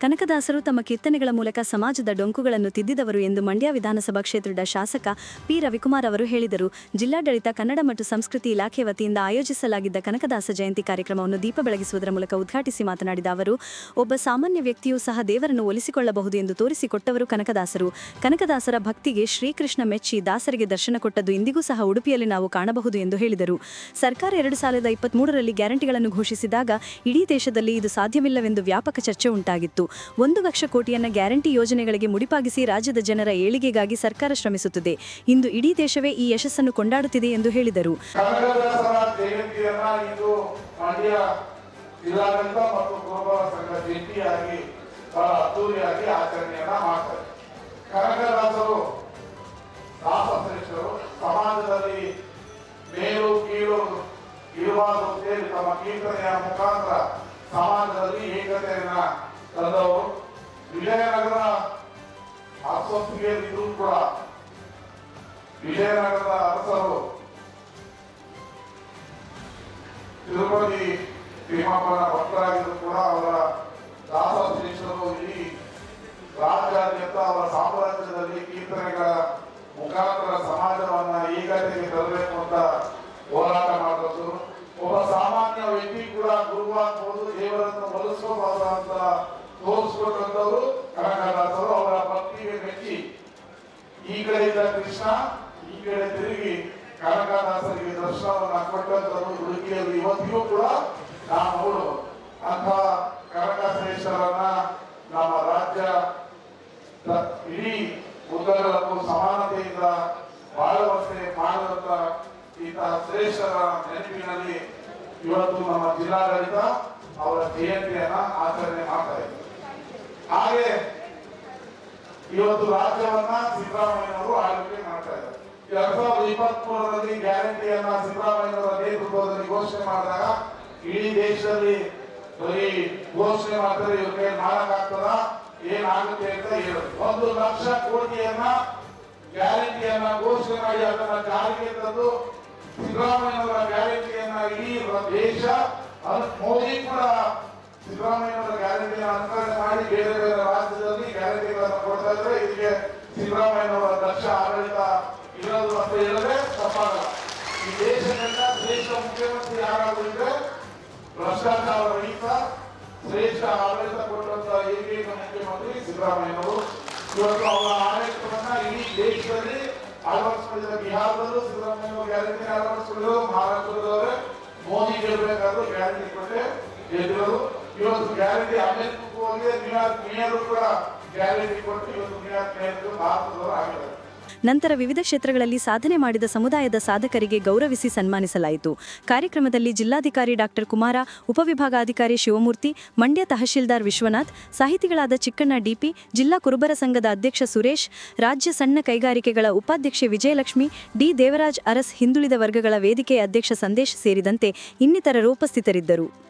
ಕನಕದಾಸರು ತಮ್ಮ ಕೀರ್ತನೆಗಳ ಮೂಲಕ ಸಮಾಜದ ಡೊಂಕುಗಳನ್ನು ತಿದ್ದಿದವರು ಎಂದು ಮಂಡ್ಯ ವಿಧಾನಸಭಾ ಕ್ಷೇತ್ರದ ಶಾಸಕ ಪಿ. ರವಿಕುಮಾರ್ ಅವರು ಹೇಳಿದರು. ಜಿಲ್ಲಾಡಳಿತ, ಕನ್ನಡ ಮತ್ತು ಸಂಸ್ಕೃತಿ ಇಲಾಖೆ ವತಿಯಿಂದ ಆಯೋಜಿಸಲಾಗಿದ್ದ ಕನಕದಾಸ ಜಯಂತಿ ಕಾರ್ಯಕ್ರಮವನ್ನು ದೀಪ ಬೆಳಗಿಸುವುದರ ಮೂಲಕ ಉದ್ಘಾಟಿಸಿ ಮಾತನಾಡಿದ ಅವರು, ಒಬ್ಬ ಸಾಮಾನ್ಯ ವ್ಯಕ್ತಿಯೂ ಸಹ ದೇವರನ್ನು ಒಲಿಸಿಕೊಳ್ಳಬಹುದು ಎಂದು ತೋರಿಸಿಕೊಟ್ಟವರು ಕನಕದಾಸರು. ಕನಕದಾಸರ ಭಕ್ತಿಗೆ ಶ್ರೀಕೃಷ್ಣ ಮೆಚ್ಚಿ ದಾಸರಿಗೆ ದರ್ಶನ ಕೊಟ್ಟದ್ದು ಇಂದಿಗೂ ಸಹ ಉಡುಪಿಯಲ್ಲಿ ನಾವು ಕಾಣಬಹುದು ಎಂದು ಹೇಳಿದರು. ಸರ್ಕಾರ ಎರಡು ಸಾವಿರದ ಇಪ್ಪತ್ಮೂರರಲ್ಲಿ ಗ್ಯಾರಂಟಿಗಳನ್ನು ಘೋಷಿಸಿದಾಗ ಇಡೀ ದೇಶದಲ್ಲಿ ಇದು ಸಾಧ್ಯವಿಲ್ಲವೆಂದು ವ್ಯಾಪಕ ಚರ್ಚೆ ಉಂಟಾಗಿತ್ತು. ಒಂದು ಲಕ್ಷ ಕೋಟಿಯನ್ನ ಗ್ಯಾರಂಟಿ ಯೋಜನೆಗಳಿಗೆ ಮುಡಿಪಾಗಿಸಿ ರಾಜ್ಯದ ಜನರ ಏಳಿಗೆಗಾಗಿ ಸರ್ಕಾರ ಶ್ರಮಿಸುತ್ತದೆ. ಇಂದು ಇಡೀ ದೇಶವೇ ಈ ಯಶಸ್ಸನ್ನು ಕೊಂಡಾಡುತ್ತಿದೆ ಎಂದು ಹೇಳಿದರು. ಸಮಾಜದಲ್ಲಿ ಮೇಲು, ಕೀಳು ಇರುವ ತಮ್ಮ ಕೀರ್ತನೆಯ ಮುಖಾಂತರ ತಂದವರು ವಿಜಯನಗರ ಅಸ್ವಸ್ಥಿಗೆಯಲ್ಲಿದ್ದು ಕೂಡ ವಿಜಯನಗರದ ಅರಸರು ತಿರುಪತಿ ಭೀಮಪ್ಪನ ಭಕ್ತರಾಗಿದ್ರು ಕೂಡ ಅವರ ದಾಸರು ಇಡೀ ರಾಜ್ಯಾದ್ಯಂತ ಅವರ ಸಾಮ್ರಾಜ್ಯದಲ್ಲಿ ಕೀರ್ತನೆಗಳ ಮುಖಾಂತರ ಸಮಾಜವನ್ನ ಏಕತೆಗೆ ತರಬೇಕು ಅಂತ ಹೋರಾಟ ಮಾಡಿದ್ರು ಒಬ್ಬ ಸಾಮಾನ್ಯ ವ್ಯಕ್ತಿ ಕೂಡ ಗುರುವಾಗ್ಬೋದು ದೇವರನ್ನು ಒಲಿಸ್ಕೋಬಹುದು ಅಂತ ತೋರಿಸ್ಕೊಟ್ಟಂತವರು ಕನಕದಾಸರು ಅವರ ಭಕ್ತಿಗೆ ಮೆಚ್ಚಿ ಈ ಕಡೆ ಇದ್ದ ಕೃಷ್ಣ ಈ ಕಡೆ ತಿರುಗಿ ಕನಕದಾಸರಿಗೆ ದರ್ಶನವನ್ನು ಕೊಟ್ಟಂತರು ಉಡುಪಿಯಲ್ಲಿ ಇವತ್ತಿಗೂ ಕೂಡ ನಾವು ಅಂತ ಕನಕ ಶ್ರೇಷ್ಠರನ್ನ ನಮ್ಮ ರಾಜ್ಯ ಇಡೀ ಉದ್ದಗಲಕ್ಕೂ ಸಮಾನತೆಯಿಂದ ಬಾಳುವಂತೆ ಮಾಡುವಂತ ಇಂತಹ ಶ್ರೇಷ್ಠರ ನೆನಪಿನಲ್ಲಿ ಇವತ್ತು ನಮ್ಮ ಜಿಲ್ಲಾಡಳಿತ ಅವರ ಜಯಂತಿಯನ್ನ ಆಚರಣೆ ಮಾಡ್ತಾ ಇದೆ ಹಾಗೆ ಇವತ್ತು ರಾಜ್ಯವನ್ನ ಸಿದ್ದರಾಮಯ್ಯನವರು ಆಳ್ವಿಕೆ ಮಾಡ್ತಾ ಇದ್ದಾರೆ ಎರಡ್ ಸಾವಿರದ ಇಪ್ಪತ್ತ್ ಮೂರರಲ್ಲಿ ಗ್ಯಾರಂಟಿಯನ್ನ ಸಿದ್ದರಾಮಯ್ಯವರ ನೇತೃತ್ವದಲ್ಲಿ ಘೋಷಣೆ ಮಾಡಿದಾಗ ಇಡೀ ದೇಶದಲ್ಲಿ ಬರೀ ಘೋಷಣೆ ಮಾಡ್ತಾರೆ, ಇವ್ರ ಕೈ ಮಾಡಕ್ಕಾಗ್ತದ ಏನಾಗುತ್ತೆ ಅಂತ ಹೇಳುದು. ಒಂದು ಲಕ್ಷ ಕೋಟಿಯನ್ನ ಗ್ಯಾರಂಟಿಯನ್ನ ಘೋಷಣೆ ಮಾಡಿ ಅದನ್ನ ಜಾರಿಗೆ ತಂದು ಸಿದ್ದರಾಮಯ್ಯವರ ಗ್ಯಾರಂಟಿಯನ್ನ ಇಡೀ ದೇಶ ಮೋದಿ ಕೂಡ ಸಿದ್ದರಾಮಯ್ಯವರ ಗ್ಯಾರಂಟಿಯನ್ನು ಅನುಸರಣೆ ಮಾಡಿ ಬೇರೆ ಬೇರೆ ರಾಜ್ಯದಲ್ಲಿ ಗ್ಯಾರಂಟಿಗಳನ್ನು ಕೊಡ್ತಾ ಇದ್ರೆ ಇದಕ್ಕೆ ಸಿದ್ದರಾಮಯ್ಯವರ ದಕ್ಷ ಆಡಳಿತ ಇರೋದು ಅಂತ ಹೇಳಿದ್ರೆ ಈ ದೇಶದಿಂದ ಶ್ರೇಷ್ಠ ಮುಖ್ಯಮಂತ್ರಿ ಯಾರಾಗಿದ್ರೆ ಭ್ರಷ್ಟಾಚಾರ ರಹಿತ, ಶ್ರೇಷ್ಠ ಆಡಳಿತ ಕೊಟ್ಟಂತ ಏಕೈಕ ಮುಖ್ಯಮಂತ್ರಿ ಸಿದ್ದರಾಮಯ್ಯನವರು. ಇವತ್ತು ಅವರ ಆಡಳಿತವನ್ನ ಇಡೀ ದೇಶದಲ್ಲಿ ಅಳವಡಿಸಿಕೊಂಡಿದ್ದಾರೆ. ಬಿಹಾರದಲ್ಲೂ ಸಿದ್ದರಾಮಯ್ಯ ಗ್ಯಾರಂಟಿ ಅಳವಡಿಸಿಕೊಳ್ಳೋದು ಮಹಾರಾಷ್ಟ್ರದವರೇ ಮೋದಿ ಗೆಲ್ಲಬೇಕಾದ್ರೂ ಗ್ಯಾರಂಟಿ ಕೊಟ್ಟೆ, ಗೆದ್ದಿರೋದು. ಇವತ್ತು ಗ್ಯಾರಂಟಿ ಅಮೆರಿಕಕ್ಕೂ ಹೋಗಿ, ನ್ಯೂಯಾರ್ಕ್ ಮೇಯರು ಕೂಡ ಗ್ಯಾರಂಟಿ ಕೊಟ್ಟು ಇವತ್ತು ನ್ಯೂಯಾರ್ಕ್ ಮೇಯರ್ ಭಾರತದವರು ಆಗಿದ್ದಾರೆ. ನಂತರ ವಿವಿಧ ಕ್ಷೇತ್ರಗಳಲ್ಲಿ ಸಾಧನೆ ಮಾಡಿದ ಸಮುದಾಯದ ಸಾಧಕರಿಗೆ ಗೌರವಿಸಿ ಸನ್ಮಾನಿಸಲಾಯಿತು. ಕಾರ್ಯಕ್ರಮದಲ್ಲಿ ಜಿಲ್ಲಾಧಿಕಾರಿ ಡಾಕ್ಟರ್ ಕುಮಾರ, ಉಪವಿಭಾಗಾಧಿಕಾರಿ ಶಿವಮೂರ್ತಿ, ಮಂಡ್ಯ ತಹಶೀಲ್ದಾರ್ ವಿಶ್ವನಾಥ್, ಸಾಹಿತಿಗಳಾದ ಚಿಕ್ಕಣ್ಣ ಡಿಪಿ, ಜಿಲ್ಲಾ ಕುರುಬರ ಸಂಘದ ಅಧ್ಯಕ್ಷ ಸುರೇಶ್, ರಾಜ್ಯ ಸಣ್ಣ ಕೈಗಾರಿಕೆಗಳ ಉಪಾಧ್ಯಕ್ಷೆ ವಿಜಯಲಕ್ಷ್ಮಿ, ಡಿ ದೇವರಾಜ್ ಅರಸ್ ಹಿಂದುಳಿದ ವರ್ಗಗಳ ವೇದಿಕೆಯ ಅಧ್ಯಕ್ಷ ಸಂದೇಶ್ ಸೇರಿದಂತೆ ಇನ್ನಿತರರು ಉಪಸ್ಥಿತರಿದ್ದರು.